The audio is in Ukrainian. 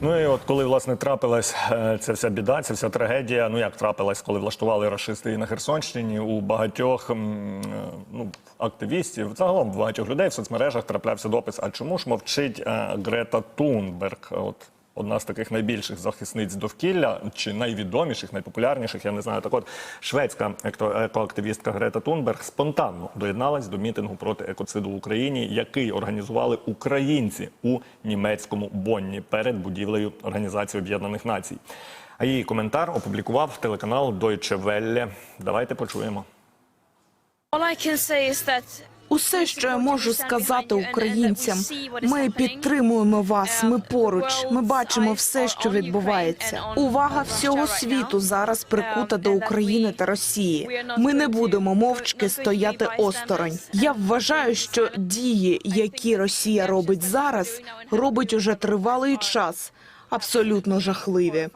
Ну і от коли власне трапилась е, ця вся біда, ця вся трагедія. Ну як трапилась, коли влаштували рашисти і на Херсонщині у багатьох е, ну, активістів, загалом багатьох людей в соцмережах траплявся допис. А чому ж мовчить е, Грета Тунберг? От одна з таких найбільших захисниць довкілля, чи найвідоміших, найпопулярніших, я не знаю. Так от шведська екоактивістка Грета Тунберг спонтанно доєдналась до мітингу проти екоциду в Україні, який організували українці у німецькому Бонні перед будівлею Організації Об'єднаних Націй. А її коментар опублікував телеканал Deutsche Welle. Давайте почуємо. All I can say is that Усе, що я можу сказати українцям, ми підтримуємо вас. Ми поруч. Ми бачимо все, що відбувається. Увага всього світу зараз прикута до України та Росії. Ми не будемо мовчки стояти осторонь. Я вважаю, що дії, які Росія робить зараз, робить уже тривалий час, абсолютно жахливі.